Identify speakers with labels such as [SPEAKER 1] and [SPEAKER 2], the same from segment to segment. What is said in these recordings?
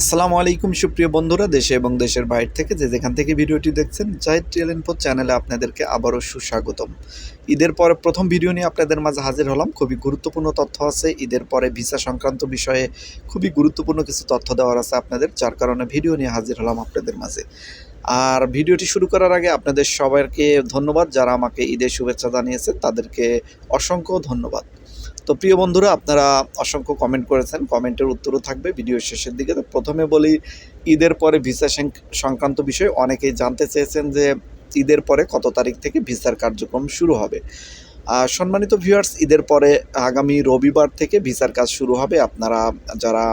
[SPEAKER 1] আসসালামু আলাইকুম, সুপ্রিয় বন্ধুরা, দেশে এবং দেশের বাইরে থেকে যে যেখান থেকে ভিডিওটি দেখছেন, জাহিদ ইনফো চ্যানেলে আপনাদেরকে আবারও সুস্বাগতম। ঈদের পরে প্রথম ভিডিও নিয়ে আপনাদের মাঝে হাজির হলাম। খুবই গুরুত্বপূর্ণ তথ্য আছে। ঈদের পরে ভিসা সংক্রান্ত বিষয়ে খুবই গুরুত্বপূর্ণ কিছু তথ্য দেওয়ার আছে আপনাদের, যার কারণে ভিডিও নিয়ে হাজির হলাম আপনাদের মাঝে। আর ভিডিওটি শুরু করার আগে আপনাদের সবাইকে ধন্যবাদ যারা আমাকে ঈদের শুভেচ্ছা জানিয়েছে তাদেরকে অসংখ্য ধন্যবাদ। তো প্রিয় বন্ধুরা, আপনারা অসংখ্য কমেন্ট করেছেন। কমেন্টের উত্তরও থাকবে ভিডিও শেষের দিকে। তো প্রথমে বলি, ঈদের পরে ভিসা সংক্রান্ত বিষয়ে অনেকেই জানতে চেয়েছেন যে ঈদের পরে কত তারিখ থেকে ভিসার কার্যক্রম শুরু হবে। সম্মানিত ভিউয়ার্স ঈদের পরে আগামী রবিবার থেকে ভিসার কাজ শুরু হবে। আপনারা যারা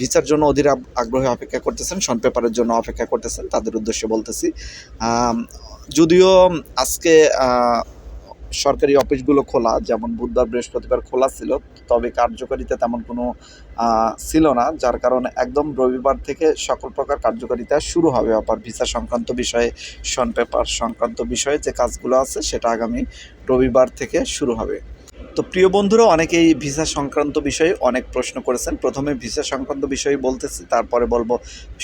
[SPEAKER 1] ভিসার জন্য অধীর আগ্রহে অপেক্ষা করতেছেন শন পেপারের জন্য অপেক্ষা করতেছেন, তাদের উদ্দেশ্যে বলতেছি যদিও আজকে সরকারি অফিসগুলো খোলা, যেমন বুধবার বৃহস্পতিবার খোলা ছিল, তবে কার্যকারিতা তেমন কোনো ছিল না, যার কারণে একদম রবিবার থেকে সকল প্রকার কার্যকারিতা শুরু হবে। আবার ভিসা সংক্রান্ত বিষয়ে শন পেপার সংক্রান্ত বিষয়ে যে কাজগুলো আছে, সেটা আগামী রবিবার থেকে শুরু হবে। তো প্রিয় বন্ধুরা, অনেকেই ভিসা সংক্রান্ত বিষয়ে অনেক প্রশ্ন করেছেন। প্রথমে ভিসা সংক্রান্ত বিষয়ে বলতেছি, তারপরে বলব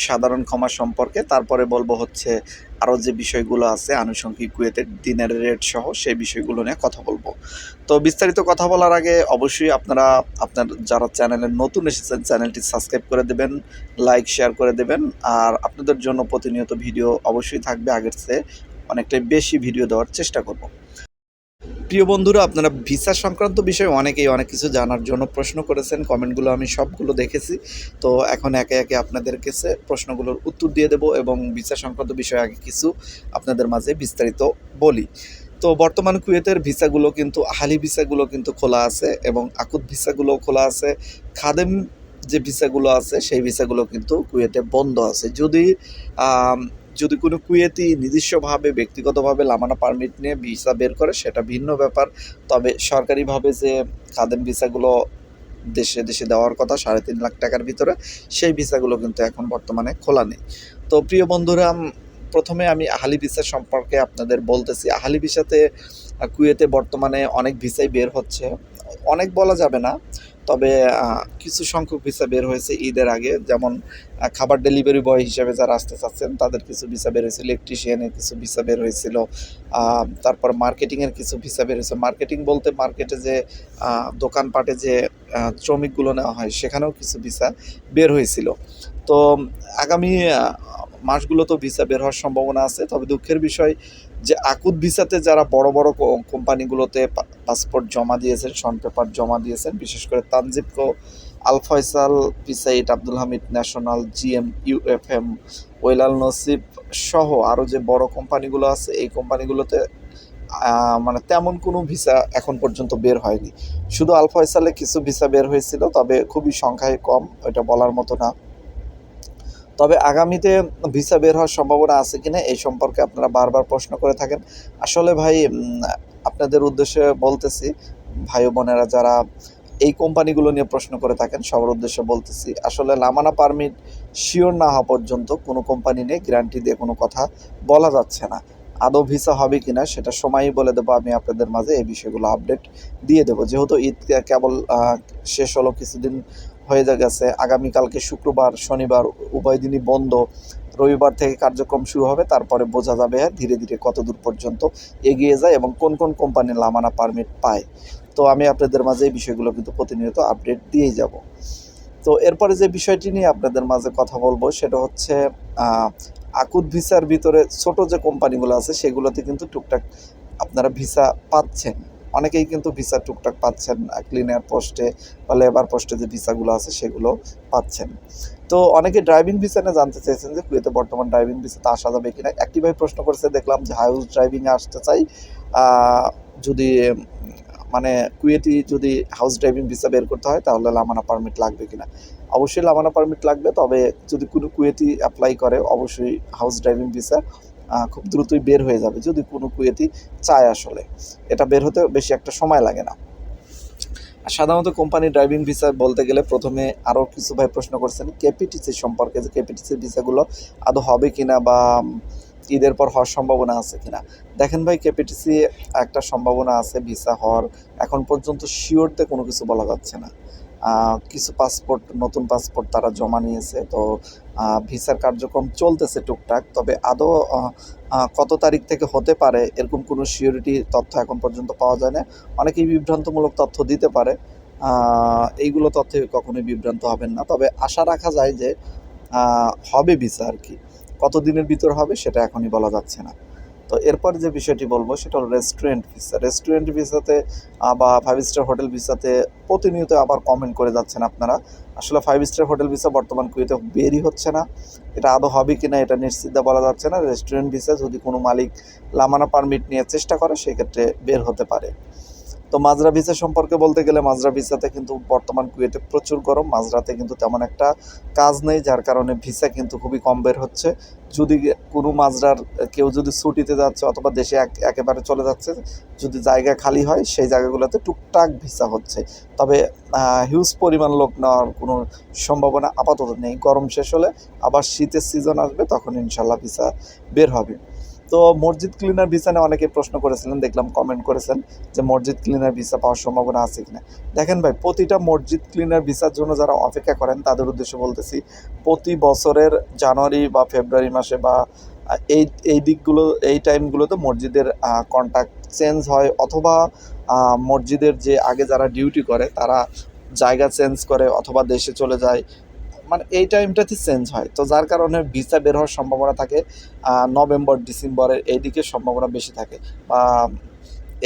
[SPEAKER 1] সাধারণ ক্ষমা সম্পর্কে, তারপরে বলব হচ্ছে আরও যে বিষয়গুলো আছে, আনুষঙ্গিক কুয়েতের দিনের রেট সহ সেই বিষয়গুলো নিয়ে কথা বলব। তো বিস্তারিত কথা বলার আগে অবশ্যই আপনারা, আপনার যারা চ্যানেলে নতুন এসেছেন, চ্যানেলটি সাবস্ক্রাইব করে দেবেন, লাইক, শেয়ার করে দেবেন, আর আপনাদের জন্য প্রতিনিয়ত ভিডিও অবশ্যই থাকবে। আগের চেয়ে অনেকটাই বেশি ভিডিও দেওয়ার চেষ্টা করব। প্রিয় বন্ধুরা, আপনারা ভিসা সংক্রান্ত বিষয়ে অনেকেই অনেক কিছু জানার জন্য প্রশ্ন করেছেন। কমেন্টগুলো আমি সবগুলো দেখেছি। তো এখন একে একে আপনাদের কাছে প্রশ্নগুলোর উত্তর দিয়ে দেব এবং ভিসা সংক্রান্ত বিষয়ে আগে কিছু আপনাদের মাঝে বিস্তারিত বলি। তো বর্তমান কুয়েতের ভিসাগুলো কিন্তু, আহালি ভিসাগুলো কিন্তু খোলা আছে এবং আকুত ভিসাগুলো খোলা আছে। খাদেম যে ভিসাগুলো আছে, সেই ভিসাগুলো কিন্তু কুয়েতে বন্ধ আছে। যদি যদি কোনো কুয়েতি নিজস্বভাবে ব্যক্তিগতভাবে লামানা পারমিট নিয়ে ভিসা বের করে, সেটা ভিন্ন ব্যাপার। তবে সরকারিভাবে যে খাদেম ভিসাগুলো দেশে দেশে দেওয়ার কথা, সাড়ে তিন লাখ টাকার ভিতরে, সেই ভিসাগুলো কিন্তু এখন বর্তমানে খোলা নেই। তো প্রিয় বন্ধুরা প্রথমে আমি আহালি ভিসা সম্পর্কে আপনাদের বলতেছি। আহালি ভিসাতে কুয়েতে বর্তমানে অনেক ভিসাই বের হচ্ছে। অনেক বলা যাবে না। তবে কিছু সংখ্যক ভিসা বের হয়েছে ঈদের আগে। যেমন খাবার ডেলিভারি বয় হিসেবে যারা আসতে চাচ্ছেন, তাদের কিছু ভিসা বের হয়েছিল। ইলেকট্রিশিয়ানের কিছু ভিসা বের হয়েছিল। তারপর মার্কেটিংয়ের কিছু ভিসা বের হয়েছে। মার্কেটিং বলতে মার্কেটে যে দোকানপাটে যে শ্রমিকগুলো নেওয়া হয়, সেখানেও কিছু ভিসা বের হয়েছিল। তো, আগামী মাসগুলোতেও ভিসা বের হওয়ার সম্ভাবনা আছে। তবে দুঃখের বিষয় যে আকুত ভিসাতে যারা বড় বড় কোম্পানিগুলোতে পাসপোর্ট জমা দিয়েছেন শন পেপার জমা দিয়েছেন, বিশেষ করে তানজিবকো Al Faisal পিসাইট Abdul Hamid national, GM, UFM ওয়েলাল Nasib সহ আরও যে বড় কোম্পানিগুলো আছে, এই কোম্পানিগুলোতে মানে তেমন কোনো ভিসা এখন পর্যন্ত বের হয়নি। শুধু আল ফয়সালে কিছু ভিসা বের হয়েছিল, তবে খুবই সংখ্যায় কম এটা বলার মতো না। তবে আগামীতে ভিসা বের হওয়ার সম্ভাবনা আছে কিনা এই সম্পর্কে আপনারা বারবার প্রশ্ন করে থাকেন। আসলে ভাই আপনাদের উদ্দেশ্যে বলতেছি, ভাই বোনেরা যারা এই কোম্পানিগুলো নিয়ে প্রশ্ন করে থাকেন, সবার উদ্দেশ্যে বলতেছি, আসলে লামানা পারমিট শিওর না হওয়া পর্যন্ত কোনো কোম্পানি নিয়ে গ্যারান্টি দিয়ে কোনো কথা বলা যাচ্ছে না। আদৌ ভিসা হবে কিনা সেটা সময়ই বলে দেবো, আমি আপনাদের মাঝে এই বিষয়গুলো আপডেট দিয়ে দেবো। যেহেতু ঈদ কেবল শেষ হলো কিছুদিন হয়ে গেছে। আগামীকালকে শুক্রবার, শনিবার উভয় দিনই বন্ধ। রবিবার থেকে কার্যক্রম শুরু হবে। তারপরে বোঝা যাবে ধীরে ধীরে কত দূর পর্যন্ত এগিয়ে যায় এবং কোন কোন কোম্পানি লামানা পারমিট পায়। তো আমি আপনাদের মাঝে এই বিষয়গুলো কিন্তু প্রতিনিয়ত আপডেট দিয়েই যাব। তো এরপরে যে বিষয়টি নিয়ে আপনাদের মাঝে কথা বলব, সেটা হচ্ছে আকুত ভিসার ভিতরে ছোট যে কোম্পানিগুলো আছে, সেগুলোতে কিন্তু টুকটাক আপনারা ভিসা পাচ্ছেন। অনেকেই কিন্তু ভিসা টুকটাক পাচ্ছেন ক্লিনার পোস্টে বা লেবার পোস্টে যে ভিসাগুলো আছে সেগুলো পাচ্ছেন। তো অনেকে ড্রাইভিং ভিসা নিয়ে জানতে চেয়েছেন যে কুয়েতে বর্তমান ড্রাইভিং ভিসাতে আসা যাবে কিনা। একটি ভাই প্রশ্ন করেছে, দেখলাম যে হাউস ড্রাইভিংয়ে আসতে চাই যদি মানে কুয়েতি যদি হাউস ড্রাইভিং ভিসা বের করতে হয় তাহলে লামানা পারমিট লাগবে কিনা। অবশ্যই লামানা পারমিট লাগবে, তবে যদি কোনো কুয়েতি অ্যাপ্লাই করে, অবশ্যই হাউস ড্রাইভিং ভিসা খুব দ্রুতই বের হয়ে যাবে যদি কোনো কুয়েতি চায় আসলে। এটা বের হতে বেশি একটা সময় লাগে না। আর সাধারণত কোম্পানি ড্রাইভিং ভিসা বলতে গেলে প্রথমে আরও কিছু ভাই প্রশ্ন করছেন, কেপিটিসি সম্পর্কে যে কেপিটিসির ভিসাগুলো আদৌ হবে কিনা বা ঈদের পর হওয়ার সম্ভাবনা আছে কিনা। দেখেন ভাই, কেপিটিসি একটা সম্ভাবনা আছে, ভিসা হওয়ার। এখন পর্যন্ত শিওরতে কোনো কিছু বলা যাচ্ছে না। কিছু পাসপোর্ট নতুন পাসপোর্ট তারা জমা নিয়েছে। তো ভিসার কার্যক্রম চলতেছে টুকটাক। তবে আদৌ কত তারিখ থেকে হতে পারে এরকম কোনো সিওরিটি তথ্য এখন পর্যন্ত পাওয়া যায় না। অনেকেই বিভ্রান্তমূলক তথ্য দিতে পারে। এইগুলো তথ্যে কখনোই বিভ্রান্ত হবেন না। তবে আশা রাখা যায় যে হবে ভিসা আর কি। কত দিনের ভিতর হবে সেটা এখনই বলা যাচ্ছে না। তো এরপর যে বিষয়টি বলব, সেটা হলো রেস্টুরেন্ট ভিসা রেস্টুরেন্ট ভিসাতে বা ফাইভ স্টার হোটেল ভিসাতে প্রতিনিয়ত আবার কমেন্ট করে যাচ্ছেন আপনারা। আসলে ফাইভ স্টার হোটেল ভিসা বর্তমান কুয়েতে বেরই হচ্ছে না। এটা আদৌ হবে কি না এটা নিশ্চিত বলা যাচ্ছে না। রেস্টুরেন্ট ভিসা যদি কোনো মালিক লামানা পারমিট নিয়ে চেষ্টা করে, সেক্ষেত্রে বের হতে পারে। তো মাজরা ভিসা সম্পর্কে বলতে গেলে মাজরা ভিসাতে কিন্তু বর্তমান কুয়েতে প্রচুর গরম, মাজরাতে কিন্তু তেমন একটা কাজ নেই, যার কারণে ভিসা কিন্তু খুবই কম বের হচ্ছে। যদি কোনো মাজরার কেউ যদি ছুটিতে যাচ্ছে অথবা দেশে এক, একেবারে চলে যাচ্ছে, যদি জায়গা খালি হয়, সেই জায়গাগুলোতে টুকটাক ভিসা হচ্ছে। তবে হিউজ পরিমাণ লোক নেওয়ার কোনো সম্ভাবনা আপাতত নেই। গরম শেষ হলে আবার শীতের সিজন আসবে, তখন ইনশাল্লাহ ভিসা বের হবে। তো মসজিদ ক্লিনার ভিসা নিয়ে অনেকে প্রশ্ন করেছিলেন, দেখলাম কমেন্ট করেছেন যে মসজিদ ক্লিনার ভিসা পাওয়ার সম্ভাবনা আছে কিনা। দেখেন ভাই, প্রতিটা মসজিদ ক্লিনার ভিসার জন্য যারা অপেক্ষা করেন, তাদের উদ্দেশ্যে বলতেছি, প্রতি বছরের জানুয়ারি বা ফেব্রুয়ারি মাসে বা এই এই দিকগুলো, এই টাইমগুলোতে মসজিদের কন্ট্যাক্ট চেঞ্জ হয় অথবা মসজিদের যে আগে যারা ডিউটি করে, তারা জায়গা চেঞ্জ করে অথবা দেশে চলে যায়। মানে এই টাইমটাতে চেঞ্জ হয়। তো যার কারণে ভিসা বের হওয়ার সম্ভাবনা থাকে নভেম্বর ডিসেম্বরের এই দিকে সম্ভাবনা বেশি থাকে। বা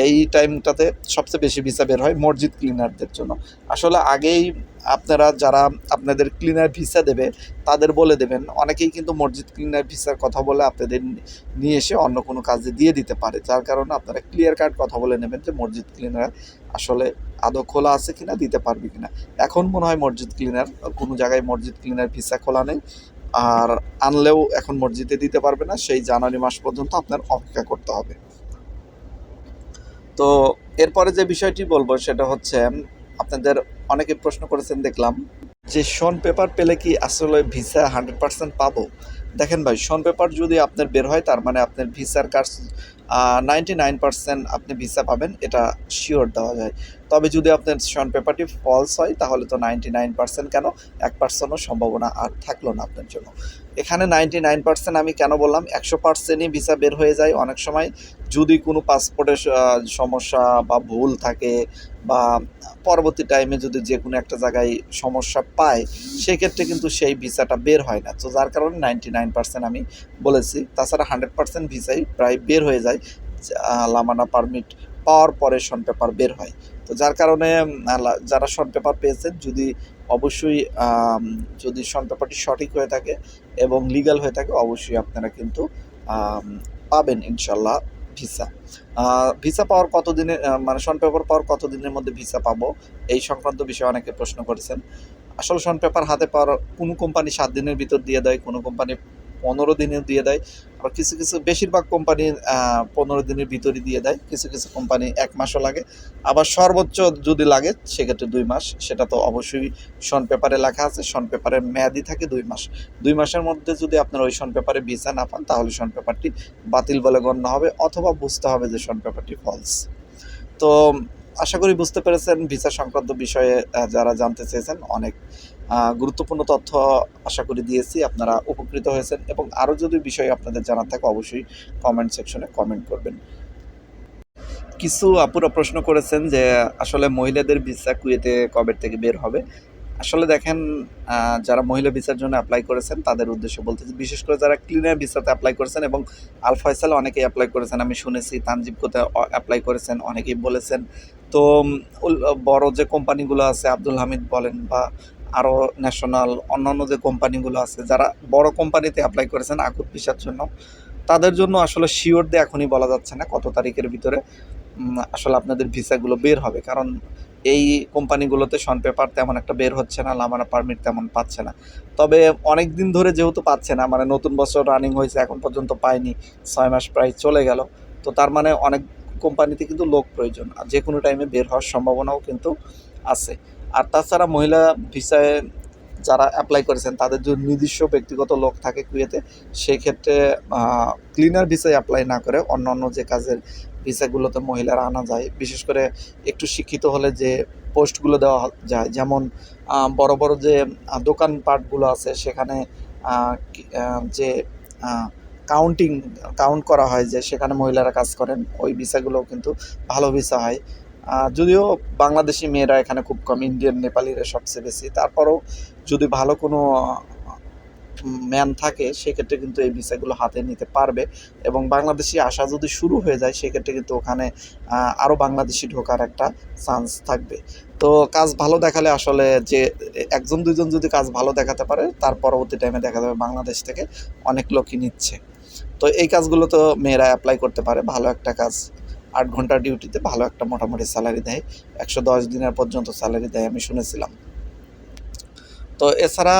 [SPEAKER 1] এই টাইমটাতে সবচেয়ে বেশি ভিসা বের হয় মসজিদ ক্লিনারদের জন্য। আসলে আগেই আপনারা যারা আপনাদের ক্লিনার ভিসা দেবে, তাদের বলে দেবেন। অনেকেই কিন্তু মসজিদ ক্লিনার ভিসার কথা বলে আপনাদের নিয়ে এসে অন্য কোনো কাজে দিয়ে দিতে পারে। যার কারণে আপনারা ক্লিয়ার কাট কথা বলে নেবেন যে মসজিদ ক্লিনার আসলে আদৌ খোলা আছে কিনা, দিতে পারবে কিনা। এখন মনে হয় মসজিদ ক্লিনার কোনো জায়গায় মসজিদ ক্লিনার ভিসা খোলা নেই। আর আনলেও এখন মসজিদে দিতে পারবে না, সেই জানুয়ারি মাস পর্যন্ত আপনার অপেক্ষা করতে হবে। তো এরপরে যে বিষয়টি বলব, সেটা হচ্ছে আপনাদের অনেকে প্রশ্ন করেছেন দেখলাম যে শন পেপার পেলে কি আসলে ভিসা হান্ড্রেড পার্সেন্ট পাবো? দেখেন ভাই শন পেপার যদি আপনার বের হয়, তার মানে আপনার ভিসার কাজ নাইনটি নাইন পার্সেন্ট আপনি ভিসা পাবেন, এটা শিওর দেওয়া যায়। তবে যদি আপনার শন পেপারটি ফলস হয়, তাহলে তো নাইনটি নাইন পার্সেন্ট কেন? এক পার্সেন্টও সম্ভাবনা আর থাকল না আপনার জন্য। এখানে নাইনটি নাইন পার্সেন্ট আমি কেন বললাম? একশো পার্সেন্টই ভিসা বের হয়ে যায় অনেক সময়। যদি কোনো পাসপোর্টের সমস্যা বা ভুল থাকে বা পরবর্তী টাইমে যদি যে কোনো একটা জায়গায় সমস্যা পায়, সেক্ষেত্রে কিন্তু সেই ভিসাটা বের হয় না। তো যার কারণে নাইনটি নাইন পার্সেন্ট আমি বলেছি। তাছাড়া হান্ড্রেড পার্সেন্ট ভিসাই প্রায় বের হয়ে যায় লামানা পারমিট পাওয়ার পরে শন পেপার বের হয়। তো যার কারণে যারা শন পেপার পেয়েছেন, যদি অবশ্যই যদি শন পেপারটি সঠিক হয়ে থাকে এবং লিগ্যাল হয়ে থাকে, অবশ্যই আপনারা কিন্তু পাবেন ইনশাল্লাহ ভিসা। ভিসা পাওয়ার কত দিনে মানে শন পেপার পাওয়ার কত দিনের মধ্যে ভিসা পাবো, এই সংক্রান্ত বিষয়ে অনেকে প্রশ্ন করেছেন। আসলে শন পেপার হাতে পাওয়ার কোনো কোম্পানি সাত দিনের ভিতর দিয়ে দেয়, কোনো কোম্পানি পনেরো দিনে দিয়ে দেয়, আবার কিছু কিছু বেশিরভাগ কোম্পানি পনেরো দিনের ভিতরে দিয়ে দেয়, কিছু কিছু কোম্পানি এক মাসও লাগে। আবার সর্বোচ্চ যদি লাগে, সেক্ষেত্রে দুই মাস, সেটা তো অবশ্যই শন পেপারে লেখা আছে শন পেপারের মেয়াদি থাকে দুই মাস। দুই মাসের মধ্যে যদি আপনার ওই শন পেপারে ভিসা না পান, তাহলে শন পেপারটি বাতিল বলে গণ্য হবে, অথবা বুঝতে হবে যে শন পেপারটি ফলস তো, আশা করি বুঝতে পেরেছেন, ভিসা সংক্রান্ত বিষয়ে যারা জানতে চেয়েছেন, অনেক গুরুত্বপূর্ণ তথ্য আশা করি দিয়েছি, আপনারা উপকৃত হয়েছেন এবং আরও যদি বিষয় আপনাদের জানার থাকে অবশ্যই কমেন্ট সেকশনে কমেন্ট করবেন। কিছু আপুরা প্রশ্ন করেছেন যে, আসলে মহিলাদের ভিসা কুয়েতে কবে থেকে বের হবে? আসলে দেখেন যারা মহিলা ভিসার জন্য অ্যাপ্লাই করেছেন, তাদের উদ্দেশ্যে বলতেছি বিশেষ করে যারা ক্লিনার ভিসাতে অ্যাপ্লাই করেছেন এবং আল অনেকেই অ্যাপ্লাই করেছেন, আমি শুনেছি তানজিব কোথায় অ্যাপ্লাই করেছেন, অনেকেই বলেছেন। তো বড় যে কোম্পানিগুলো আছে, আব্দুল হামিদ বলেন বা আরও ন্যাশনাল অন্যান্য যে কোম্পানিগুলো আছে, যারা বড় কোম্পানিতে অ্যাপ্লাই করেছেন আকুত ভিসার জন্য, তাদের জন্য আসলে শিওর দিয়ে এখনই বলা যাচ্ছে না কত তারিখের ভিতরে আসলে আপনাদের ভিসাগুলো বের হবে। কারণ এই কোম্পানিগুলোতে শন পেপার তেমন একটা বের হচ্ছে না, লামানা পারমিট তেমন পাচ্ছে না। তবে অনেক দিন ধরে যেহেতু পাচ্ছে না মানে নতুন বছর রানিং হয়েছে, এখন পর্যন্ত পায়নি, ছয় মাস প্রায় চলে গেল। তো তার মানে অনেক কোম্পানিতে কিন্তু লোক প্রয়োজন, আর যে কোনো টাইমে বের হওয়ার সম্ভাবনাও কিন্তু আছে। আর তাছাড়া মহিলা ভিসায় যারা অ্যাপ্লাই করেছেন, তাদের যদি নিজস্ব ব্যক্তিগত লোক থাকে কুয়েতে সেই ক্ষেত্রে ক্লিনার ভিসায় অ্যাপ্লাই না করে অন্য অন্য যে কাজের ভিসাগুলোতে মহিলারা আনা যায়। বিশেষ করে একটু শিক্ষিত হলে যে পোস্টগুলো দেওয়া যায়, যেমন বড় বড় যে দোকানপাটগুলো আছে, সেখানে যে কাউন্টিং কাউন্ট করা হয় যে, সেখানে মহিলারা কাজ করেন, ওই ভিসাগুলোও কিন্তু ভালো ভিসা হয়। যদিও বাংলাদেশি মেয়েরা এখানে খুব কম, ইন্ডিয়ান, নেপালিরা সবচেয়ে বেশি। তারপরেও যদি ভালো কোনো ম্যান থাকে, সেক্ষেত্রে কিন্তু এই ভিসাগুলো হাতে নিতে পারবে। এবং বাংলাদেশি আসা যদি শুরু হয়ে যায়, সেক্ষেত্রে কিন্তু ওখানে আরও বাংলাদেশি ঢোকার একটা চান্স থাকবে। তো কাজ ভালো দেখালে আসলে যে, একজন, দুইজন যদি কাজ ভালো দেখাতে পারে, তার পরবর্তী টাইমে দেখা যাবে বাংলাদেশ থেকে অনেক লোকই নিচ্ছে। তো এই কাজগুলো তো মেয়েরা অ্যাপ্লাই করতে পারে, ভালো একটা কাজ। আট ঘণ্টার ডিউটিতে ভালো একটা মোটামুটি স্যালারি দেয়। একশো দশ দিনের পর্যন্ত স্যালারি দেয় আমি শুনেছিলাম। তো এছাড়া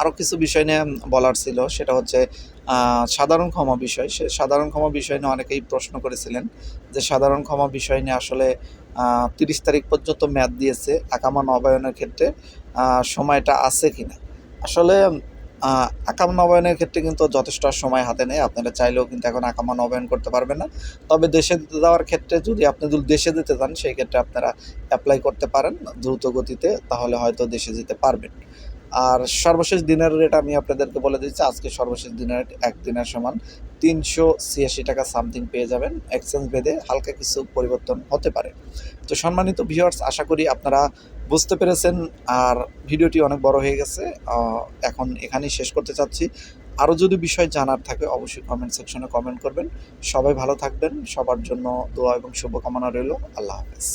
[SPEAKER 1] আরও কিছু বিষয় নিয়ে বলার ছিল সেটা হচ্ছে সাধারণ ক্ষমা বিষয়। সে সাধারণ ক্ষমা বিষয় নিয়ে অনেকেই প্রশ্ন করেছিলেন যে সাধারণ ক্ষমা বিষয় নিয়ে আসলে তিরিশ তারিখ পর্যন্ত মেয়াদ দিয়েছে আকামা নবায়নের ক্ষেত্রে সময়টা আছে কিনা? আসলে আহ, আকাম নবায়নের ক্ষেত্রে কিন্তু যথেষ্ট সময় হাতে নেই। আপনারা চাইলেও কিন্তু এখন আকামা নবায়ন করতে পারবেন না। তবে দেশে যাওয়ার ক্ষেত্রে যদি আপনি যদি দেশে দিতে চান, সেই ক্ষেত্রে আপনারা অ্যাপ্লাই করতে পারেন দ্রুত গতিতে, তাহলে হয়তো দেশে যেতে পারবেন। আর সর্বশেষ দিনের রেট আমি আপনাদেরকে বলে দিচ্ছি, আজকে সর্বশেষ দিনের রেট এক দিনের সমান তিনশো ছিয়াশি টাকা সামথিং পেয়ে যাবেন। এক্সচেঞ্জ ভেদে হালকা কিছু পরিবর্তন হতে পারে। তো সম্মানিত ভিউয়ার্স আশা করি আপনারা বুঝতে পেরেছেন। আর ভিডিওটি অনেক বড় হয়ে গেছে। এখন এখানেই শেষ করতে চাচ্ছি। আরও যদি বিষয় জানার থাকে, অবশ্যই কমেন্ট সেকশনে কমেন্ট করবেন। সবাই ভালো থাকবেন। সবার জন্য দোয়া এবং শুভকামনা রইল। আল্লাহ হাফেজ।